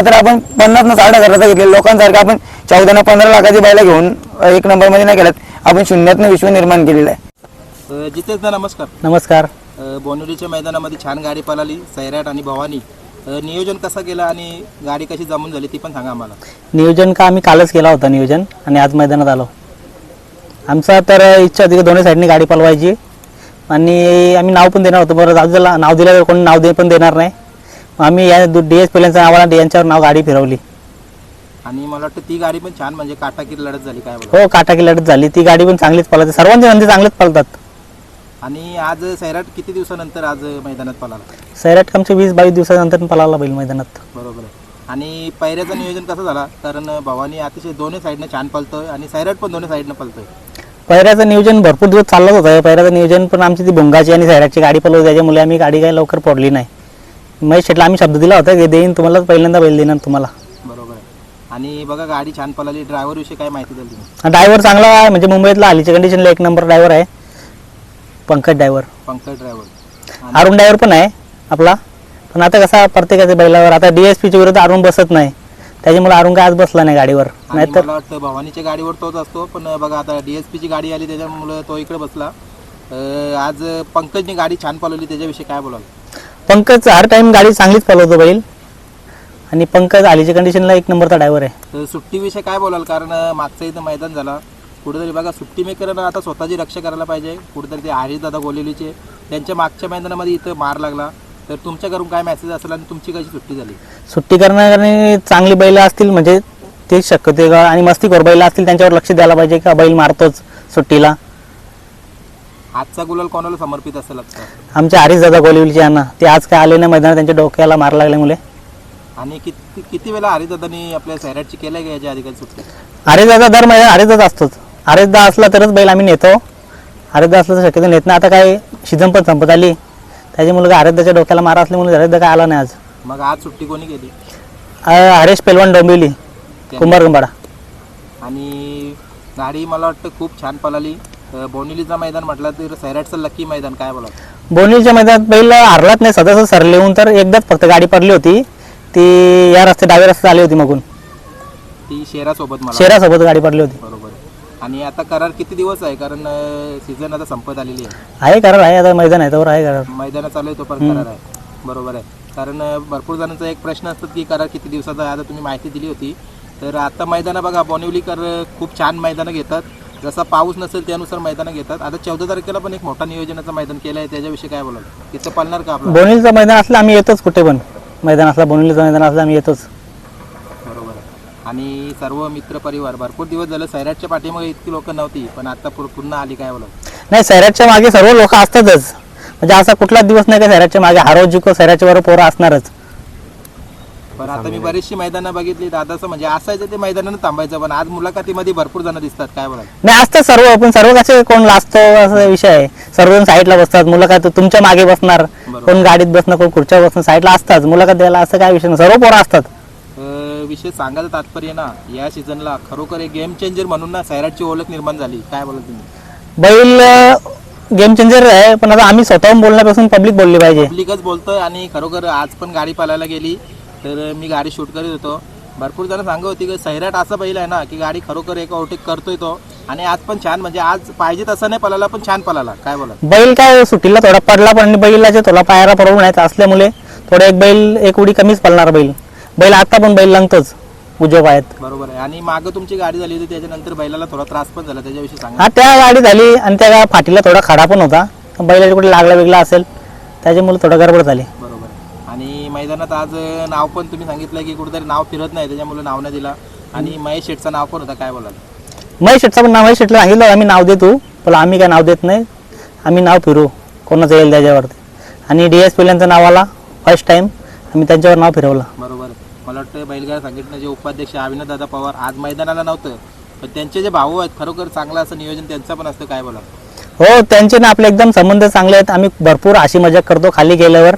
का तर आपण पन्नास न साठ हजाराचा घेतले लोकांसारखं आपण चौदा न पंधरा लाखाची बैला घेऊन एक नंबरमध्ये नाही केल्यात आपण शून्यातनं विश्व निर्माण केलेलं आहे. जितेश दा नमस्कार. नमस्कार. अ, बोनिवलीच्या मैदानामध्ये छान गाडी पळाली सैराट आणि भवानी. अ, नियोजन कसं केलं आणि गाडी कशी जमून झाली ती पण सांगा आम्हाला. नियोजन का आम्ही कालच केला होता नियोजन आणि आज मैदानात आलो. आमचा तर इच्छा होती की दोन्ही साईडनी गाडी पळवायची. आणि आम्ही नाव पण देणार होतो बरं दिला नाव दिल्यावर कोणी नाव दे पण देणार नाही. आम्ही या डी एस पिल्यांच्या नावाला यांच्यावर नाव गाडी फिरवली. आणि मला वाटतं ती गाडी पण छान म्हणजे काटाकीर लढत झाली काय बोला हो काटाकी लढत झाली. ती गाडी पण चांगलीच पळते सर्वांचे नंदी चांगलेच पळतात. आणि आज सैराट किती दिवसानंतर आज मैदानात पळाला? सैराट आमचे वीस बावीस दिवसानंतर पळाला बैल मैदानात. बरोबर आहे. आणि पैऱ्याचं नियोजन कसं झाला? कारण भवानी अतिशय दोन्ही साईडनं छान पळतोय आणि सैराट पण दोन्ही साईडनं पळतोय. पैऱ्याचं नियोजन भरपूर दिवस चाललंच होतं. पैऱ्याचं नियोजन पण आमची ती भुंगाची आणि सैराटची गाडी पळवली. त्याच्यामुळे आम्ही गाडी काही लवकर पडली नाही. महेश शेटला आम्ही शब्द दिला होता की देईन तुम्हाला पहिल्यांदा बैल देणार तुम्हाला. बरोबर आहे. आणि बघा गाडी छान पळाली. ड्रायव्हर विषयी काय माहिती दिली? तुम्ही ड्रायव्हर चांगला आहे म्हणजे मुंबईतला हालीच्या कंडिशनला एक नंबर ड्रायव्हर आहे. Pankaj driver Pankaj driver Arun driver पण आहे आपला. पण आता कसा प्रत्येकाच्या बैलावर आता डी एस पीच्या विरुद्ध अरुण बसत नाही. त्याच्यामुळे अरुण काय आज बसला नाही गाडीवर. आणि नाहीतर मला वाटतं भवानीच्या गाडीवर तोच असतो पण बघा आता DSP ची गाडी आली त्याच्यामुळे तो इकडे बसला. अं, आज पंकजने गाडी छान पळवली त्याच्याविषयी काय बोलाल? पंकज हर टाइम गाडी चांगलीच पळवतो बैल. आणि पंकज हालीच्या कंडिशनला एक नंबरचा ड्रायव्हर आहे. तर सुट्टीविषयी काय बोलाल? कारण अं, मागचं इथं मैदान झाला. कुठेतरी बघा सुट्टी मेकरनं आता स्वतःची रक्षा करायला पाहिजे. कुठेतरी ते हरीश दादा गोलेलीचे त्यांच्या मागच्या मैदानामध्ये इथं मार लागला. तर तुमच्या घरून काय मेसेज असेल आणि तुमची कशी सुट्टी झाली? सुट्टी करणारी चांगली बैल असतील म्हणजे ते शक्यते का आणि मस्तीखोर बैल असतील त्यांच्यावर लक्ष द्यायला पाहिजे का बैल मारतोच सुट्टीला. आजचा गुलाल कोणाला समर्पित असेल आजचा? आमचे हरीश दादा गोलिवलीचे यांना. ते आज काय आले नाही मैदानात त्यांच्या डोक्याला मार लागल्यामुळे. आणि किती किती वेळा हरीश दादानी आपल्या सैराटची केल्या का याच्या आधी काही सुट्टी हरीशदाचा दर मैदान हरीशदाच असतोच. हरीशदा असला तरच बैल आम्ही नेतो. हरीशदा असला तर शक्यतो नेत नाही. आता काय सीझन पण संपत आली. त्याच्यामुळे काय हरीशदाच्या डोक्याला मारा असल्यामुळे हरीशदा काय आला नाही आज. मग आज सुट्टी कोणी केली? हरीश पेलवान डोंबिवली कुंभारगंबाडा आणि गाडी मला वाटतं खूप छान पळाली. बोनिलीचं मैदान म्हटलं तर सैराटचं लकी मैदान काय बोला बोनीच्या मैदानात बैल हरलाच नाही सदस्य सरले येऊन तर एकदाच फक्त गाडी पडली होती. ती या रस्ते डाव्या रस्ते आली होती मगून. ती शेरासोबत मला. शेरासोबत गाडी पडली होती. बरोबर आहे. आणि आता करार किती दिवस आहे? कारण सीझन आता संपत आलेली आहे. आहे करार आहे आता मैदान आहे त्यावर आहे करार. मैदान चालू आहे तो पण करार आहे. बरोबर आहे. कारण भरपूर जणांचा एक प्रश्न असतात की करार किती दिवसाचा आहे? आता तुम्ही माहिती दिली होती. तर आता मैदानं बघा बोनिवलीकर खूप छान मैदानं घेतात. जसा पाऊस नसेल त्यानुसार मैदानं घेतात. आता चौदा तारखेला पण एक मोठा नियोजनाचं मैदान केलं आहे त्याच्याविषयी काय बोलाल? तिथं पळणार का आपलं? बोनीचं मैदान असलं आम्ही येतोच कुठे पण. मैदान असला बोनीचं मैदान असलं आम्ही येतोच. बरोबर आहे. आणि सर्व मित्र परिवार भरपूर दिवस झालं सैराटच्या पाठीमागे इतकी लोक नव्हती पण आता पुन्हा आली काय बोला नाही सैराटच्या मागे सर्व लोक असतातच. म्हणजे असा कुठलाच दिवस नाही का सैराटच्या मागे. हारो जिको सैराटच्या बरोबर पोरं असणारच. पण आता मी बरीचशी मैदानं बघितली दादाचं म्हणजे असायचं ते मैदानानं थांबायचं पण आज मुलाखतीमध्ये भरपूर जण दिसतात काय बोला नाही असतात सर्व पण सर्व कसे कोण लाजतो असा विषय आहे. सर्वजण साईडला बसतात मुलाखत तुमच्या मागे बसणार कोण गाडीत बसणार कोण खुर्च्या बसणार साईडला असतात मुलाखत द्यायला असं काय विषय नाही. सर्व पोरं असतात. विषय सांगायचं तात्पर्य ना या सीझनला खरोखर एक गेम चेंजर म्हणून ना सैराटची ओळख निर्माण झाली. काय बोला तुम्ही? बैल गेम चेंजर आहे पण आता आम्ही स्वतःहून बोलण्यापासून पब्लिक बोलली पाहिजे. पब्लिकच बोलतोय आणि खरोखर आज पण गाडी पालायला गेली. तर मी गाडी शूट करीत होतो. भरपूर जण सांगत होती की सैराट असा बैल आहे ना की गाडी खरोखर एक ओव्हरटेक करतोय तो. आणि आज पण छान म्हणजे आज पाहिजे तसं नाही पळाला पण छान पळाला. काय बोला बैल काय सुट्टीला थोडा पडला पण बैलाचे थोडा पायाला प्रॉब्लेम नाही असल्यामुळे थोडा एक बैल एक उडी कमीच पडणार बैल. बैल आता पण बैल लंगतोच उजव्या पायात. बरोबर आहे. आणि मागं तुमची गाडी झाली होती त्याच्यानंतर बैलाला थोडा त्रास पण झाला त्याच्याविषयी सांगा. हा त्या गाडी झाली आणि त्या फाटीला थोडा खडा पण होता. बैलाच्या कुठे लागला वेगळा असेल त्याच्यामुळे थोडा गडबड झाली. आहे. मैदानात आज नाव पण तुम्ही सांगितलं की कुठेतरी नाव फिरत नाही त्याच्यामुळे नाव नाही दिला. आणि महेश शेठचं नाव पण होतं? काय बोलाल? महेश शेटचं पण नाव महेश शेटला सांगितलं आम्ही नाव देतो पण आम्ही काय नाव देत नाही. आम्ही नाव फिरू. कोणाचं येईल त्याच्यावरती. आणि डी एस पिल्यांचं नाव आला फर्स्ट टाइम आम्ही त्यांच्यावर नाव फिरवलं. बरोबर. मला वाटतं बैलगाड संघटनेचे उपाध्यक्ष अविनाश दादा पवार आज मैदानाला नव्हतं पण त्यांचे जे भाऊ आहेत खरोखर चांगलं असं नियोजन त्यांचं पण असतं काय बोला हो त्यांचे ना आपले एकदम संबंध चांगले आहेत. आम्ही भरपूर अशी मजाक करतो खाली गेल्यावर.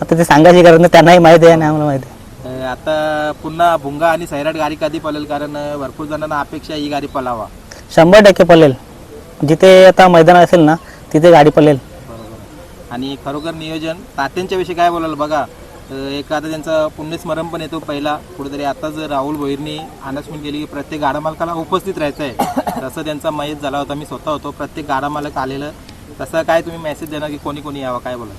आता ते सांगायची गरज नाही त्यांनाही माहिती आहे आणि आम्हाला माहिती आहे. अं, आता पुन्हा भुंगा आणि सैराट गाडी कधी पळेल? कारण अं, भरपूर जणांना अपेक्षा आहे ही गाडी पळावा. शंभर टक्के पळेल. जिथे आता मैदान असेल ना तिथे गाडी पळेल. बरोबर. आणि खरोखर नियोजन तात्यांच्या विषयी काय बोलाल? बघा अं, एक आता त्यांचा पुण्यस्मरण पण येतो पहिला. कुठेतरी आताच राहुल भोईरनी अनाउन्समेंट केली की प्रत्येक गाडा मालकाला उपस्थित राहायचं आहे तसं त्यांचा मयत झाला होता मी स्वतः होतो. प्रत्येक गाडा मालक आलेलं. तसं काय तुम्ही मेसेज देणार की कोणी कोणी यावं? काय बोला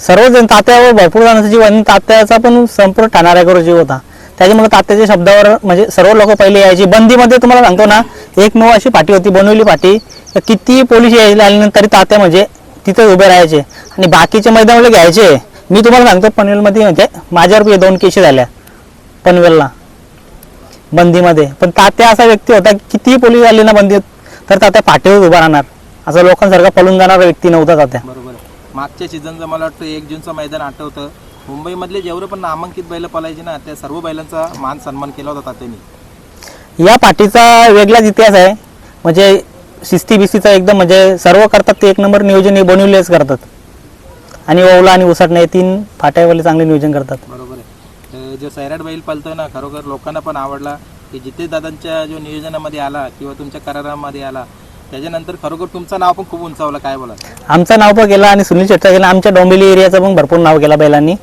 सर्वजण तात्यावर भरपूर जणांचं जीव आणि तात्याचा पण संपूर्ण ठाणाऱ्याकडे जीव होता. त्याच्यामुळे तात्याच्या शब्दावर म्हणजे सर्व लोक पहिले यायची. बंदीमध्ये तुम्हाला सांगतो ना एक नऊ अशी पाठी होती बनवली पाठी तर किती पोलीस यायला आल्यानंतर तरी तात्या म्हणजे तिथे उभे राहायचे. आणि बाकीचे मैदानाला घ्यायचे. मी तुम्हाला सांगतो पनवेलमध्ये म्हणजे माझ्यावर दोन केशी झाल्या. पनवेलला. बंदीमध्ये. पण तात्या असा व्यक्ती होता कितीही पोलीस आले ना बंदीत तर तात्या पाठीवर उभा राहणार. असं लोकांसारखा पळून जाणारा व्यक्ती नव्हता तात्या. मागच्या सीझनचं मला वाटतं एक जूनचं मैदान आठवतं. मुंबईमधले जेवढे पण नामांकित बैल पळायचे ना त्या सर्व बैलांचा मान सन्मान केला होता तात्यांनी. या पाठीचा वेगळाच इतिहास आहे. म्हणजे शिस्ती बिस्तीचा एकदम म्हणजे सर्व करतात ते एक नंबर नियोजन हे बनवलेच करतात. आणि ओवला आणि उसटणे तीन फाट्यावाले चांगले नियोजन करतात. बरोबर आहे. जो सैराट बैल पळतोय ना खरोखर लोकांना पण आवडला. की जिथे दादांच्या जो नियोजनामध्ये आला किंवा तुमच्या करारामध्ये आला त्याच्यानंतर खरोखर तुमचं नाव पण खूप उंचावलं काय बोला आमचं नाव पण केलं आणि सुनील शेट्टा केलं आमच्या डोंबिवली एरियाचं पण भरपूर नाव केलं बैलांनी.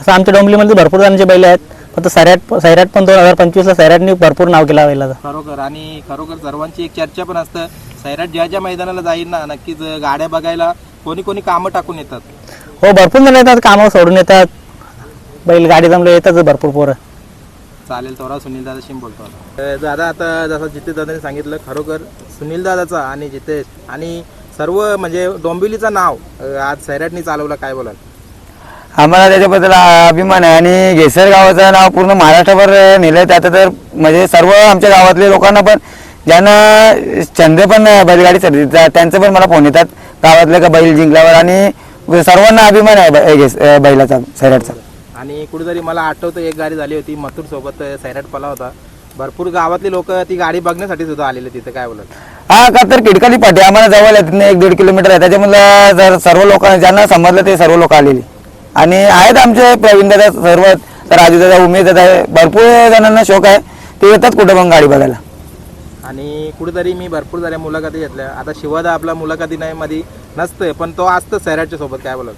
असं आमच्या डोंबिवलीमध्ये भरपूर जणांचे बैल आहेत. फक्त सैराट सैराट पण दोन हजार पंचवीसला सैराटनी भरपूर नाव केलं बैलाचं. खरोखर आणि खरोखर सर्वांची एक चर्चा पण असतं. सैराट ज्या ज्या मैदानाला जाईल ना नक्कीच गाड्या बघायला कोणी कोणी कामं टाकून येतात. हो भरपूर जण येतात कामावर सोडून येतात. बैल गाडी जमले येतात भरपूर पोरं. चालेल थोडा सुनील दादाशी बोलतो आता. दादा आता जसं जितेश दादाने सांगितलं खरोखर सुनील दादाचा आणि जितेश आणि सर्व म्हणजे डोंबिवलीचं नाव अं, आज सैराटनी चालवलं काय बोलाल? आम्हाला त्याच्याबद्दल अभिमान आहे आणि घेसर गावाचं नाव पूर्ण महाराष्ट्रभर नेलं त्याचं तर म्हणजे सर्व आमच्या गावातले लोकांना पण ज्यांना छंद पण आहे बैलगाडी सर्दीचा त्यांचं पण मला फोन येतात. गावातले का बैल जिंकल्यावर आणि सर्वांना अभिमान आहे बै- घेस- बैलाचा सैराटचा. आणि कुठेतरी मला आठवतं एक गाडी झाली होती मथुर सोबत अं, सैराट पला होता. भरपूर गावातले लोक ती गाडी बघण्यासाठी सुद्धा आलेले तिथे काय बोलत? हा का तर किडकाली पाठी आम्हाला जवळ आहे तिथनं एक दीड किलोमीटर आहे. त्याच्यामुळे जर सर्व लोक ज्यांना समजलं ते सर्व लोक आलेली. आणि आहेत आमचे प्रवीण दादा सर्व तर राजू दादा उमेश दादा भरपूर जणांना शौक आहे. ते येतात कुठं पण गाडी बघायला? आणि कुठेतरी मी भरपूर साऱ्या मुलाखती घेतल्या. आता शिवादा आपला मुलाखती नाही मध्ये नसतंय पण तो असतं सैराटच्या सोबत काय बोलत?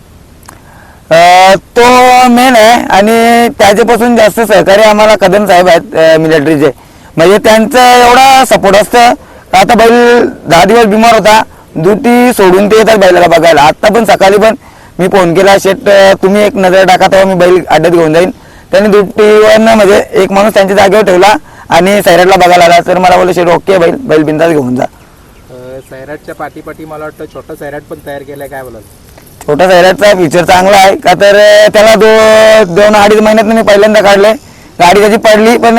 तो मेन आहे आणि त्याच्यापासून जास्त सहकारी आम्हाला कदम साहेब आहेत मिलिटरीचे म्हणजे त्यांचं एवढा सपोर्ट असतं. आता बैल दहा दिवस बिमार होता. ड्युटी सोडून ते येतात बैलाला बघायला. आत्ता पण सकाळी पण मी फोन केला शेट तुम्ही एक नजर टाका तेव्हा मी बैल अड्ड्यात घेऊन जाईन. त्यांनी ड्युटीवरनं म्हणजे एक माणूस त्यांच्या जागेवर ठेवला आणि सैराटला बघायला आला. तर मला बोलले शेट ओके बैल बैल बिंदास घेऊन जा. सैराटच्या पाठीपाठी मला वाटतं छोटं सैराट पण तयार केलंय काय बोलत छोटा सैराटचा फीचर चांगला आहे. का तर त्याला दो दोन अडीच महिन्यात मी पहिल्यांदा काढले. गाडी त्याची पडली पण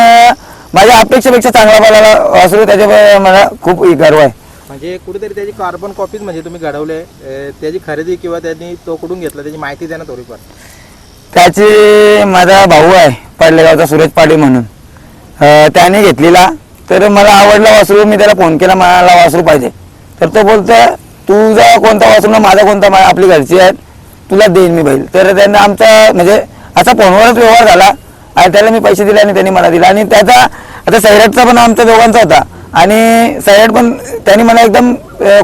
माझ्या अपेक्षेपेक्षा चांगला पडायला वासरू त्याच्यामुळे मला खूप गर्व आहे. म्हणजे कुठेतरी त्याची कार्बन कॉपीज म्हणजे तुम्ही घडवले त्याची खरेदी किंवा त्यांनी तो कुठून घेतला त्याची माहिती द्या ना थोडीफार. त्याची माझा भाऊ आहे पडलेगावचा सुरेश पाटील म्हणून. त्याने घेतलेला. तर मला आवडला वासरू मी त्याला फोन केला मला वासरू पाहिजे. तर तो बोलतो तुझा कोणता वासरू ना माझा कोणता मा- आपली घरची आहेत तुला देईन मी बैल. तर त्यांना आमचा म्हणजे असा फोनवरच व्यवहार झाला. आणि त्याला मी पैसे दिले आणि त्यांनी मला दिला. आणि त्याचा आता सैराटचा पण आमचा दोघांचा होता. आणि सैराट पण त्यांनी मला एकदम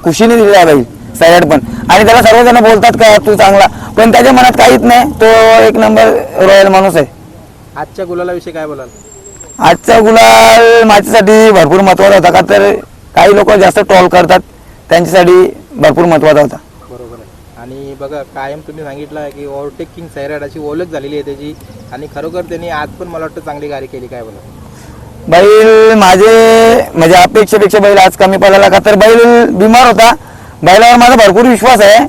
खुशीने दिलेला बैल. सैराट पण. आणि त्याला सर्वजण बोलतात का तू चांगला. पण त्याच्या मनात काहीच नाही. तो एक नंबर रॉयल माणूस आहे. आजच्या गुलाला विषयी काय बोलाल? आजचा गुलाल माझ्यासाठी भरपूर महत्त्वाचा होता का तर काही लोक जास्त ट्रॉल करतात. त्यांच्यासाठी भरपूर महत्त्वाचा होता. बरोबर आहे. आणि बघा कायम तुम्ही सांगितलं की ओव्हरटेकिंग सैराट अशी ओळख झालेली आहे त्याची. आणि खरोखर त्यांनी आज पण मला वाटतं चांगली गाडी केली काय बोला बैल माझे म्हणजे अपेक्षेपेक्षा बैल आज कमी पडला का तर बैल बिमार होता. बैलावर माझा भरपूर विश्वास आहे.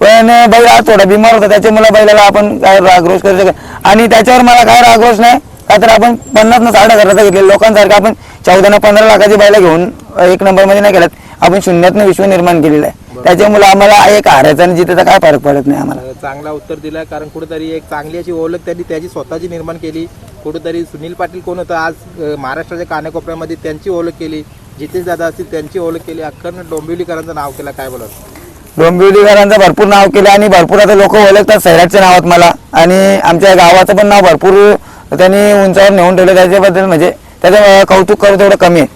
पण बैल आज थोडा बिमार होता त्याच्यामुळे बैलाला आपण काय रागरोष करू शकत आणि त्याच्यावर मला काय रागरोष नाही का तर आपण पन्नास ना साठ हजाराचा घेतले लोकांसारखं आपण चौदा ना पंधरा लाखाची बैला घेऊन एक नंबरमध्ये नाही केल्यात आपण शून्यातनं विश्व निर्माण केलेलं आहे. त्याच्यामुळे आम्हाला एक हारायचा आणि जिथे काय फरक पडत नाही आम्हाला. चांगला उत्तर दिला कारण कुठेतरी एक चांगली अशी ओळख त्यांनी त्याची स्वतःची निर्माण केली. कुठेतरी सुनील पाटील कोण होतं आज महाराष्ट्राच्या कानाकोपऱ्यामध्ये त्यांची ओळख केली. जितेश दादा असतील त्यांची ओळख केली. अख्खर डोंबिवलीकरांचं नाव केलं काय बोलत डोंबिवलीकरांचं भरपूर नाव केलं आणि भरपूर आता लोक ओळखतात सैराटच्या नावात मला. आणि आमच्या गावाचं पण नाव भरपूर त्यांनी उंचावर नेऊन ठेवलं त्याच्याबद्दल म्हणजे त्याचं कौतुक करू तेवढं कमी आहे.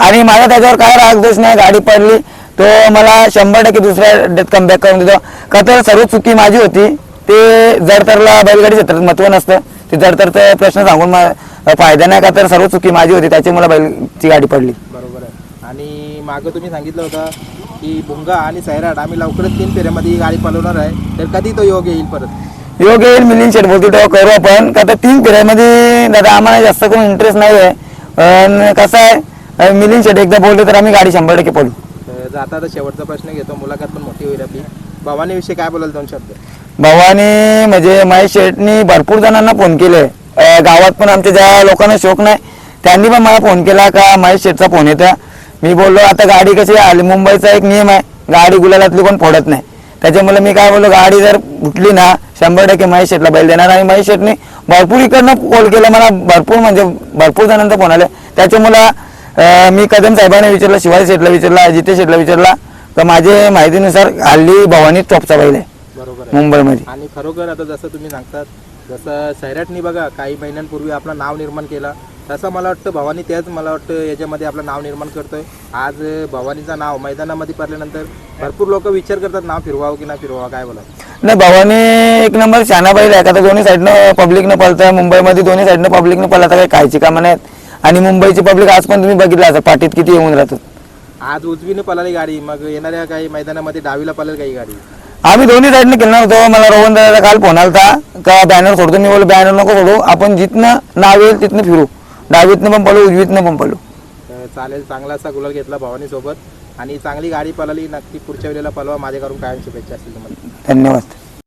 आणि माझा त्याच्यावर काय रागदोष नाही गाडी पडली. तो मला शंभर टक्के दुसऱ्या अड्ड्यात कमबॅक करून देतो. का तर सर्व चुकी माझी होती. ते जडतरला बैलगाडी क्षेत्रात महत्त्व नसतं. ते जडतरचा प्रश्न सांगून फायदा नाही का तर सर्व चुकी माझी होती त्याच्यामुळे बैलची गाडी पडली. बरोबर आहे. आणि मागं तुम्ही सांगितलं होतं की भुंगा आणि सैराट आम्ही लवकरच तीन फेऱ्यामध्ये ही गाडी पळवणार आहे. तर कधी तो योग येईल परत? योग्य येईल मिलिंद शेट बोलतो तेव्हा करू आपण. का तर तीन फेऱ्यामध्ये दादा आम्हाला जास्त करून इंटरेस्ट नाही आहे पण कसं आहे मिलिंद शेट एकदा बोलले तर आम्ही गाडी शंभर टक्के पडू तर जाता आता शेवटचा प्रश्न घेतो मुलाखत पण मोठी होईल आपली. भवानीविषयी काय बोलाल दोन शब्द? भावानी म्हणजे महेश शेटनी भरपूर जणांना फोन केले. गावात पण आमच्या ज्या लोकांना शौक नाही त्यांनी पण मला फोन केला का महेश शेटचा फोन येतो मी बोललो आता गाडी कशी आली मुंबईचा एक नियम आहे गाडी गुलालातली कोण फोडत नाही. त्याच्यामुळे मी काय बोललो गाडी जर फुटली ना शंभर टक्के महेश शेटला बैल देणार. आणि महेश शेटनी भरपूर इकडनं कॉल केला मला भरपूर म्हणजे भरपूर जणांचा फोन आले. त्याच्यामुळं मी कदम साहेबांना विचारलं शिवाजी शेटला विचारला जितेश शेटला विचारला. तर माझे माहितीनुसार हल्ली भवानी टॉपचा बैल आहे. बरोबर आहे. मुंबईमध्ये. आणि खरोखर आता जसं तुम्ही सांगतात जसं सैराटनी बघा काही महिन्यांपूर्वी आपलं नाव निर्माण केला तसं मला वाटतं भवानी त्याच मला वाटतं याच्यामध्ये आपलं नाव निर्माण करतोय. आज भवानीचं नाव मैदानामध्ये पडल्यानंतर भरपूर लोक विचार करतात नाव फिरवावं की नाही फिरवावं काय बोला नाही भवानी एक नंबर बैल आहे. का तर दोन्ही साईडनं पब्लिकनं पळतंय. मुंबईमध्ये दोन्ही साईडनं पब्लिकनं पळत काही खायची कामं नाहीत. आणि मुंबईची पब्लिक आज पण तुम्ही बघितलं असं पाठीत किती येऊन राहतात आज उजवीने पळाली गाडी मग येणाऱ्या काही मैदानामध्ये डावीला पळेल काही गाडी. आम्ही दोन्ही साईडनं खेळणार होतो मला रोहन दादा काल फोन आलता का बॅनर सोडतो मी बोल बॅनर नको सोडू आपण जिथनं नाव येईल तिथनं फिरू. डावीतनं पण पळू उजवीतनं पण पळू. चालेल चांगला असा गुलाल घेतला भवानी सोबत. आणि चांगली गाडी पळाली नक्की पुढच्या वेळेला पळवा माझ्याकडून कायम शुभेच्छा असतील तुम्हाला. धन्यवाद.